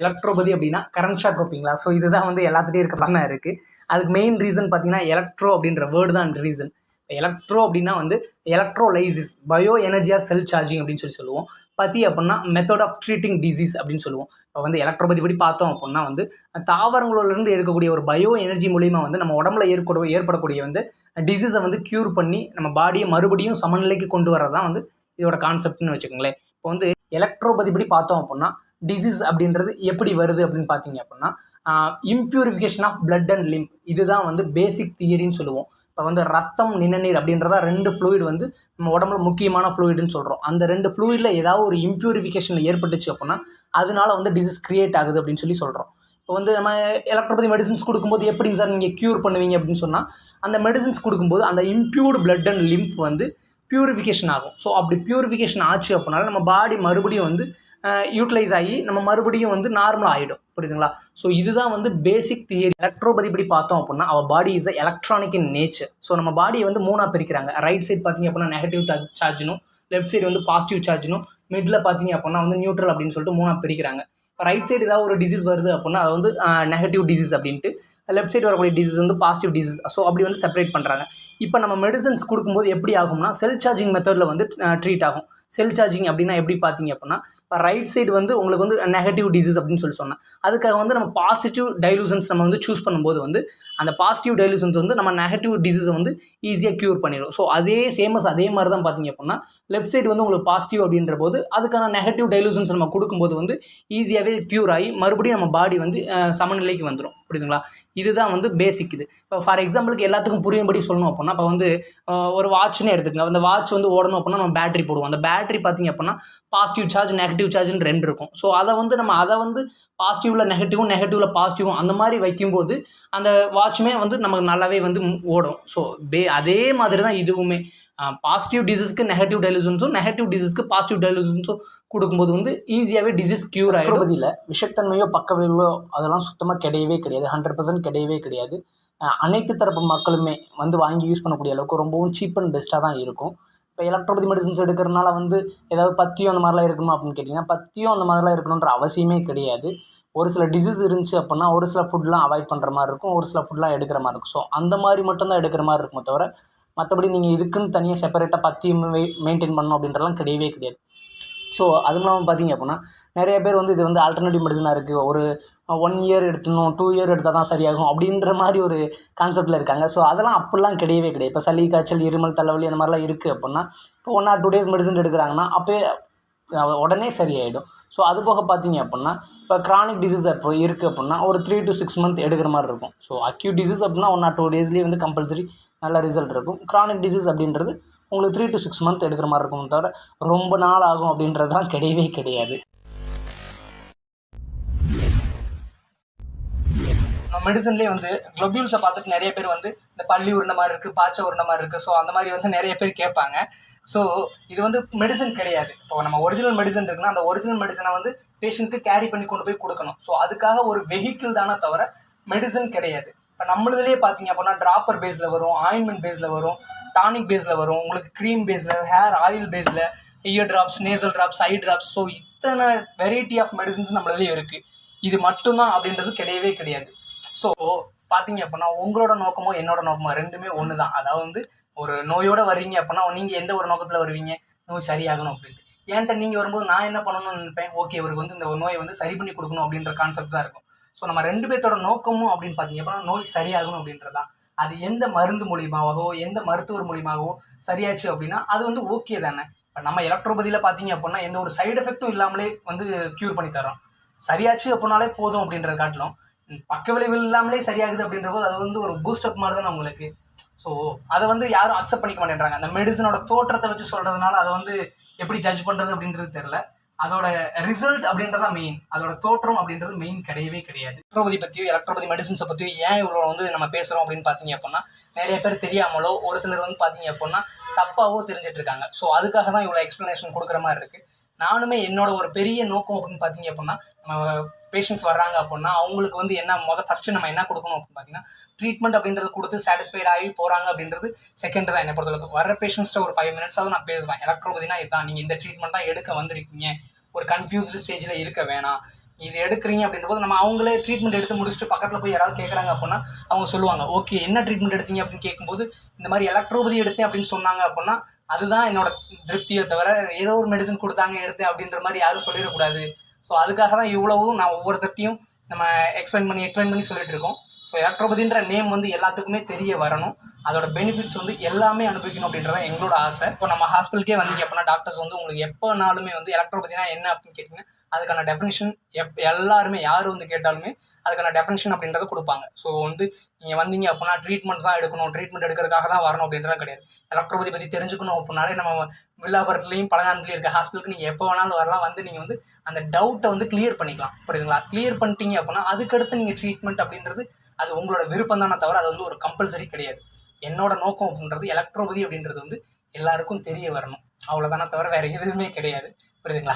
Electropathy அப்படின்னா current shock வைப்பீங்களா so இதுதான் வந்து எல்லாத்துலேயும் இருக்க பிரச்சனை இருக்குது அதுக்கு மெயின் ரீசன் பார்த்தீங்கன்னா எலக்ட்ரோ அப்படின்ற வேர்டு தான் ரீசன் எலக்ட்ரோ அப்படின்னா வந்து எலக்ட்ரோலைசிஸ் பயோ எனர்ஜியார் செல் சார்ஜிங் அப்படின்னு சொல்லி சொல்லுவோம். பத்தி அப்படின்னா மெத்தட் ஆஃப் ட்ரீட்டிங் டிசீஸ் அப்படின்னு சொல்லுவோம். இப்போ வந்து எலக்ட்ரோபதி படி பார்த்தோம் அப்படின்னா வந்து தாவரங்களிலிருந்து இருக்கக்கூடிய ஒரு பயோ எனர்ஜி மூலிமா வந்து நம்ம உடம்புல ஏற்பட ஏற்படக்கூடிய வந்து டிசீஸை வந்து க்யூர் பண்ணி நம்ம பாடியை மறுபடியும் சமநிலைக்கு கொண்டு வரதான் தான் வந்து இதோட கான்செப்ட்னு வச்சுக்கோங்களேன். இப்போ வந்து எலக்ட்ரோபதி படி பார்த்தோம் அப்படின்னா டிசீஸ் அப்படின்றது எப்படி வருது அப்படின்னு பார்த்தீங்க அப்படின்னா impurification of blood and lymph இதுதான் வந்து பேசிக் தியரின்னு சொல்லுவோம். இப்போ வந்து ரத்தம் நிணநீர் அப்படின்றதா ரெண்டு ஃப்ளூயிட் வந்து நம்ம உடம்புல முக்கியமான ஃப்ளூயிடுன்னு சொல்கிறோம் அந்த ரெண்டு ஃப்ளூயிடில் ஏதாவது ஒரு இம்ப்யூரிஃபிகேஷன் ஏற்பட்டுச்சு அப்படின்னா அதனால வந்து டிசீஸ் கிரியேட் ஆகுது அப்படின்னு சொல்லி சொல்கிறோம் இப்போ வந்து நம்ம எலக்ட்ரோபதி மெடிசின்ஸ் கொடுக்கும்போது எப்படிங்க சார் நீங்கள் க்யூர் பண்ணுவீங்க அப்படின்னு சொன்னால் அந்த மெடிசின்ஸ் கொடுக்கும்போது அந்த இம்ப்யூர்டு பிளட் அண்ட் லிம்ப் வந்து பியூரிஃபிகேஷன் ஆகும். ஸோ அப்படி பியூரிஃபிகேஷன் ஆச்சு அப்படின்னால நம்ம பாடி மறுபடியும் வந்து யூட்டிலைஸ் ஆகி நம்ம மறுபடியும் வந்து நார்மல் ஆகிடும் புரியுதுங்களா? ஸோ இதுதான் வந்து பேசிக் தியரி எலக்ட்ரோபதி இப்படி பார்த்தோம் அப்படின்னா அவர் body is electronic in nature so நம்ம பாடியை வந்து மூணாக பிரிக்கிறாங்க. ரைட் சைடு பார்த்தீங்க அப்படின்னா நெகட்டிவ் சார்ஜினும் லெஃப்ட் சைடு வந்து பாசிட்டிவ் சார்ஜினும் மிடில் பார்த்தீங்க அப்படின்னா வந்து நியூட்ரல் அப்படின்னு சொல்லிட்டு மூணாக பிரிக்கிறாங்க. ரைட் சைடு ஏதாவது ஒரு டிசீஸ் வருது அப்படின்னா அது வந்து நெகட்டிவ் டிசீஸ் அப்படின்ட்டு லெஃப்ட் சைடு வரக்கூடிய டிசீஸ் வந்து பாசிட்டிவ் டிசீஸ் ஸோ அப்படி வந்து செப்பரேட் பண்ணுறாங்க இப்போ நம்ம மெடிசன்ஸ் கொடுக்கும்போது எப்படி ஆகும்னா செல் சார்ஜிங் மெத்தடில் வந்து ட்ரீட் ஆகும். செல் சார்ஜிங் அப்படின்னா எப்படி பார்த்தீங்க அப்படின்னா இப்போ ரைட் சைடு வந்து உங்களுக்கு வந்து நெகட்டிவ் டிசீஸ் அப்படின்னு சொல்லி சொன்னேன். அதுக்காக வந்து நம்ம பாசிட்டிவ் டைலூசன்ஸ் நம்ம வந்து சூஸ் பண்ணும்போது வந்து அந்த பாசிட்டிவ் டைலூசன்ஸ் வந்து நம்ம நெகட்டிவ் டிசீஸை வந்து ஈஸியாக க்யூர் பண்ணிடும் ஸோ அதே சேமஸ் அதே மாதிரி தான் பார்த்தீங்க அப்படின்னா லெஃப்ட் சைடு வந்து உங்களுக்கு பாசிட்டிவ் அப்படின்ற போது அதுக்கான நெகட்டிவ் டைலூசன்ஸ் நம்ம கொடுக்கும்போது வந்து ஈஸியாக நல்லாவே க்யூர் ஆகி மறுபடியும் நம்ம பாடி வந்து சமநிலைக்கு வந்துடும் புரியுதுங்களா? இதுதான் வந்து பேசிக் இது. இப்போ ஃபார் எக்ஸாம்பிளுக்கு எல்லாத்துக்கும் புரியும்படி சொல்லணும் அப்படின்னா இப்போ வந்து ஒரு வாட்ச்னு எடுத்துக்கோங்க. அந்த வாட்ச் வந்து ஓடணும் அப்படின்னா நம்ம பேட்டரி போடுவோம். அந்த பேட்டரி பார்த்தீங்க அப்படின்னா பாசிட்டிவ் சார்ஜ் நெகட்டிவ் சார்ஜ்னு ரெண்டு இருக்கும். ஸோ அதை வந்து நம்ம அதை வந்து பாசிட்டிவில் நெகட்டிவும் நெகட்டிவில் பாசிட்டிவும் அந்த மாதிரி வைக்கும்போது அந்த வாட்சுமே வந்து நமக்கு நல்லாவே வந்து ஓடும். ஸோ பே அதே மாதிரி தான் இதுவுமே பாசிட்டிவ் டிசீஸ்க்கு நெகட்டிவ் டெலிசன்ஸும் நெகட்டிவ் டிசீஸ்க்கு பாசிட்டிவ் டெலிசன்ஸும் கொடுக்கும்போது வந்து ஈஸியாகவே டிசீஸ் க்யூர் ஆகிடும் இல்லை விஷத்தன்மையோ பக்க அதெல்லாம் சுத்தமாக கிடையவே கிடையாது. ஹண்ட்ரட் பர்சன்ட் கிடையவே கிடையாது. அனைத்து தரப்பு மக்களுமே வந்து வாங்கி யூஸ் பண்ணக்கூடிய அளவுக்கு ரொம்பவும் சீப் அண்ட் பெஸ்ட்டாக தான் இருக்கும். இப்போ எலக்ட்ரோபதி மெடிசன்ஸ் எடுக்கிறனால வந்து ஏதாவது பத்தியம் அந்த மாதிரிலாம் இருக்கணுமா அப்படின்னு கேட்டிங்கன்னா பத்தியம் அந்த மாதிரிலாம் இருக்கணுன்ற அவசியமே கிடையாது. ஒரு சில டிசீஸ் இருந்துச்சு அப்படின்னா ஒரு சில ஃபுட்லாம் அவாய்ட் பண்ணுற மாதிரி இருக்கும். ஒரு சில ஃபுட்லாம் எடுக்கிற மாதிரி இருக்கும். ஸோ அந்த மாதிரி மட்டும்தான் எடுக்கிற மாதிரி இருக்குமே தவிர மற்றபடி நீங்கள் இதுக்குன்னு தனியாக செப்பரேட்டாக பத்தியம் மெயின்டைன் பண்ணணும் அப்படின்றலாம் கிடையவே கிடையாது. ஸோ அதுவும் இல்லாமல் பார்த்தீங்க அப்படின்னா நிறைய பேர் வந்து இது வந்து ஆல்டர்னேட்டிவ் மெடிசனாக இருக்குது ஒரு ஒன் இயர் எடுத்துணும் டூ இயர் எடுத்தால் தான் சரியாகும் அப்படின்ற மாதிரி ஒரு கான்செப்ட்டில் இருக்காங்க. ஸோ அதெல்லாம் அப்படிலாம் கிடையவே கிடையாது. இப்போ சளி காய்ச்சல் இருமல் தலைவலி அந்த மாதிரிலாம் இருக்குது அப்படின்னா இப்போ one or two days medicine எடுக்கிறாங்கன்னா அப்போயே உடனே சரியாயிடும். ஸோ அது போக பார்த்தீங்க அப்படின்னா இப்போ கிரானிக் டிசீஸ் இப்போ இருக்குது அப்படின்னா ஒரு த்ரீ டு சிக்ஸ் மந்த் எடுக்கிற மாதிரி இருக்கும். ஸோ அக்யூட் டிசீஸ் அப்படின்னா ஒன் ஆர் டூ டேஸ்லேயே வந்து கம்பல்சரி நல்ல ரிசல்ட் இருக்கும். கிரானிக் டிசீஸ் அப்படின்றது உங்களுக்கு த்ரீ டு சிக்ஸ் மந்த் எடுக்கிற மாதிரி இருக்கும் தவிர ரொம்ப நாள் ஆகும் அப்படின்றதுலாம் கிடையவே கிடையாது. மெடிசன்லேயே வந்து க்ளோபியூல்ஸை பார்த்துட்டு நிறைய பேர் வந்து இந்த பள்ளி உருண்ட மாதிரி இருக்குது பாய்ச்ச உருண்ட மாதிரி இருக்குது ஸோ அந்த மாதிரி வந்து நிறைய பேர் கேட்பாங்க. ஸோ இது வந்து மெடிசன் கிடையாது. இப்போ நம்ம ஒரிஜினல் மெடிசன் இருக்குன்னா அந்த ஒரிஜினல் மெடிசனை வந்து பேஷண்ட்டுக்கு கேரி பண்ணி கொண்டு போய் கொடுக்கணும். ஸோ அதுக்காக ஒரு வெஹிக்கிள் தானே தவிர மெடிசன் கிடையாது. இப்போ நம்மளதுலேயே பார்த்தீங்க அப்படின்னா ட்ராப்பர் பேஸில் வரும் ஆயின்மெண்ட் பேஸில் வரும் டானிக் பேஸில் வரும் உங்களுக்கு க்ரீம் பேஸில் ஹேர் ஆயில் பேஸில் ear drops nasal drops eye drops so இத்தனை வெரைட்டி ஆஃப் மெடிசன்ஸ் நம்மளதுலேயே இருக்குது இது மட்டும்தான் அப்படின்றது கிடையவே கிடையாது. ஸோ பார்த்தீங்க அப்படின்னா உங்களோட நோக்கமோ என்னோட நோக்கமோ ரெண்டுமே ஒன்று தான் அதாவது வந்து ஒரு நோயோடு வர்றீங்க அப்படின்னா நீங்கள் எந்த ஒரு நோக்கத்தில் வருவீங்க? நோய் சரியாகணும் அப்படின்ட்டு. என்கிட்ட நீங்கள் வரும்போது நான் என்ன பண்ணணும்னு நினைப்பேன்? ஓகே இவருக்கு வந்து இந்த நோயை வந்து சரி பண்ணி கொடுக்கணும் அப்படின்ற கான்செப்ட் தான் இருக்கும். ஸோ நம்ம ரெண்டு பேர்த்தோட நோக்கமும் அப்படின்னு பார்த்தீங்க அப்படின்னா நோய் சரியாகணும் அப்படின்றதான் அது எந்த மருந்து மூலியமாகவோ எந்த மருத்துவர் மூலியமாகவோ சரியாச்சு அப்படின்னா அது வந்து ஓகே தானே. இப்போ நம்ம எலக்ட்ரோபதியில் பார்த்தீங்க அப்படின்னா எந்த ஒரு சைடு எஃபெக்ட்டும் இல்லாமலே வந்து க்யூர் பண்ணி தரோம் சரியாச்சு அப்படின்னாலே போதும் அப்படின்றத காட்டிலும் பக்க விளைவு இல்லாமலே சரியாகுது அப்படின்ற போது அது வந்து ஒரு பூஸ்டப் மாதிரி தானே உங்களுக்கு. ஸோ அதை வந்து யாரும் அக்செப்ட் பண்ணிக்க மாட்டேன்றாங்க. அந்த மெடிசனோட தோற்றத்தை வச்சு சொல்கிறதுனால அதை வந்து எப்படி ஜட்ஜ் பண்ணுறது அப்படின்றது தெரில அதோட ரிசல்ட் அப்படின்றதா மெயின் அதோட தோற்றம் அப்படின்றது மெயின் கிடையவே கிடையாது. எலக்ட்ரோபதி பற்றியோ எலக்ட்ரோபதி மெடிசன்ஸை பற்றியோ ஏன் இவ்வளோ வந்து நம்ம பேசுகிறோம் அப்படின்னு பார்த்தீங்க அப்படின்னா நிறைய பேர் தெரியாமலோ ஒரு சிலர் வந்து பார்த்தீங்க அப்படின்னா தப்பாவோ தெரிஞ்சிட்டு இருக்காங்க. ஸோ அதுக்காக தான் இவ்வளோ எக்ஸ்ப்ளனேஷன் கொடுக்குற மாதிரி இருக்கு. நானுமே என்னோட ஒரு பெரிய நோக்கம் அப்படின்னு பார்த்தீங்க அப்படின்னா நம்ம பேஷண்ட்ஸ் வர்றாங்க அப்படின்னா அவங்களுக்கு வந்து என்ன முதல் ஃபஸ்ட்டு நம்ம என்ன கொடுக்கணும் அப்படின்னு பார்த்தீங்கன்னா ட்ரீட்மெண்ட் அப்படின்றது கொடுத்து சாட்டிஸ்ஃபைட் ஆகி போகிறாங்க அப்படின்றது செகண்ட் தான் என்னை பொறுத்தளவுக்கு. வர பேஷண்ட்ஸ்ட்ட ஒரு ஃபைவ் மினிட்ஸாவது நான் பேசுவேன். எலக்ட்ரோபதினா இதுதான் நீங்கள் இந்த ட்ரீட்மெண்ட் தான் எடுக்க வந்திருக்கீங்க. ஒரு கன்ஃபியூஸ்டு ஸ்டேஜில் இருக்க வேணாம். இது எடுக்கிறீங்க அப்படின்ற போது நம்ம அவங்களே ட்ரீட்மெண்ட் எடுத்து முடிச்சுட்டு பக்கத்தில் போய் யாராவது கேட்குறாங்க அப்படின்னா அவங்க சொல்லுவாங்க ஓகே என்ன ட்ரீட்மெண்ட் எடுத்தீங்க? அப்படின்னு கேட்கும்போது இந்த மாதிரி எலக்ட்ரோபதி எடுத்தேன் அப்படின்னு சொன்னாங்க அப்படின்னா அதுதான் என்னோட திருப்தியை தவிர ஏதோ ஒரு மெடிசன் கொடுத்தாங்க எடுத்தேன் அப்படின்ற மாதிரி யாரும் சொல்லிடக்கூடாது. ஸோ அதுக்காக தான் இவ்வளவும் நான் ஒவ்வொருத்தையும் நம்ம எக்ஸ்பிளைன் பண்ணி எக்ஸ்பிளைன் பண்ணி சொல்லிட்டு இருக்கோம். ஸோ எலக்ட்ரோபதின்ற நேம் வந்து எல்லாத்துக்குமே தெரிய வரணும். அதோட பெனிஃபிட்ஸ் வந்து எல்லாமே அனுபவிக்கணும் அப்படின்றத எங்களோட ஆசை. இப்போ நம்ம ஹாஸ்பிட்டலுக்கே வந்தீங்க அப்படின்னா டாக்டர்ஸ் வந்து உங்களுக்கு எப்போனாலுமே வந்து எலக்ட்ரோபதினா என்ன அப்படின்னு கேட்டிங்க அதுக்கான டெஃபினேஷன் எப் எல்லாருமே யார் வந்து கேட்டாலுமே அதுக்கான டெஃபினேஷன் அப்படின்றத கொடுப்பாங்க. ஸோ வந்து நீங்கள் வந்தீங்க அப்படின்னா ட்ரீட்மெண்ட் தான் எடுக்கணும். ட்ரீட்மெண்ட் எடுக்கிறதுக்காக தான் வரணும் அப்படின்றத கிடையாது. எலக்ட்ரோபதி பற்றி தெரிஞ்சுக்கணும் அப்படின்னாலே நம்ம வில்லாபுரத்துலையும் பழங்காலத்துலையும் இருக்க ஹாஸ்பிட்டலுக்கு நீங்கள் எப்போ வேணாலும் வரலாம். வந்து நீங்கள் வந்து அந்த டவுட்டை வந்து கிளியர் பண்ணிக்கலாம். புரியுதுங்களா? கிளியர் பண்ணிட்டீங்க அப்படின்னா அதுக்கடுத்து நீங்கள் ட்ரீட்மெண்ட் அப்படின்றது அது உங்களோட விருப்பம் தானே தவிர அது வந்து ஒரு கம்பல்சரி கிடையாது. என்னோட நோக்கம் அப்படின்றது எலக்ட்ரோபதி அப்படின்றது வந்து எல்லாருக்கும் தெரிய வரணும். அவ்வளோதானே தவிர வேறு எதுவுமே கிடையாது. புரியுதுங்களா?